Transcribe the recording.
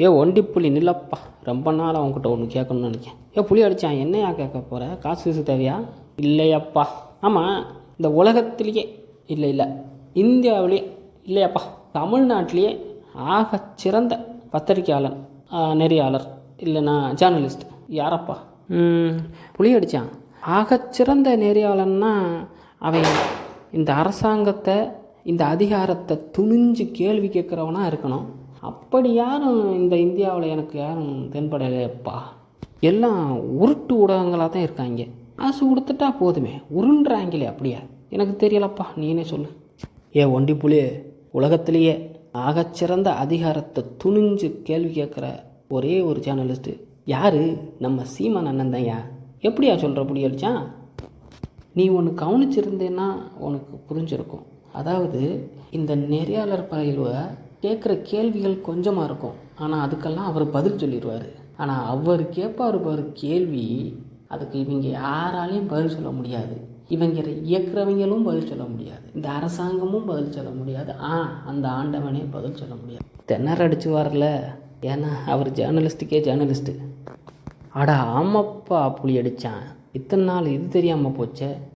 ஏ ஒண்டி புளி நில்லப்பா. ரொம்ப நாள் அவன்கிட்ட ஒன்று கேட்கணும்னு நினைக்கேன் ஏ புலி அடித்தான் என்னையா கேட்க போகிற காசு தேவையா? இல்லையப்பா. ஆமாம் இந்த உலகத்திலேயே இல்லை இல்லை. இந்தியாவிலேயே இல்லையப்பா. தமிழ்நாட்டிலேயே ஆக சிறந்த பத்திரிக்கையாளர் நெறியாளர் இல்லைனா ஜேர்னலிஸ்ட் யாரப்பா? புளி புலி அடித்தான் ஆகச்சிறந்த நெறியாளன்னா அவன் இந்த அரசாங்கத்தை இந்த அதிகாரத்தை துணிஞ்சு கேள்வி கேட்குறவனாக இருக்கணும். அப்படி யாரும் இந்த இந்தியாவில் எனக்கு யாரும் தென்படலையப்பா. எல்லாம் உருட்டு ஊடகங்களாக தான் இருக்காங்க. காசு கொடுத்துட்டா போதுமே. உருண்டுறாங்களே அப்படியா? எனக்கு தெரியலப்பா. நீனே சொல்லு. ஏ ஒண்டி புலி உலகத்திலேயே ஆகச்சிறந்த அதிகாரத்தை துணிஞ்சு கேள்வி கேட்குற ஒரே ஒரு ஜேர்னலிஸ்ட்டு யார்? நம்ம சீமான் அண்ணன் தான்யா எப்படியா சொல்கிற புலி அடிச்சான் நீ ஒன்று கவனிச்சிருந்தேன்னா உனக்கு புரிஞ்சிருக்கும். அதாவது இந்த நெறியாளர் பயில்வ கேட்குற கேள்விகள் கொஞ்சமாக இருக்கும். ஆனால் அதுக்கெல்லாம் அவர் பதில் சொல்லிடுவார். ஆனால் அவர் கேட்பார் பாரு கேள்வி அதுக்கு இவங்க யாராலையும் பதில் சொல்ல முடியாது. இவங்க இயக்குறவங்களும் பதில் சொல்ல முடியாது. இந்த அரசாங்கமும் பதில் சொல்ல முடியாது. ஆ அந்த ஆண்டவனே பதில் சொல்ல முடியாது. திணற அடிச்சு வரல. ஏன்னா அவர் ஜேர்னலிஸ்ட்டுக்கே ஜேர்னலிஸ்ட்டு அடா ஆமாப்பா புளி அடித்தான் இத்தனை நாள் இது தெரியாமல் போச்சே?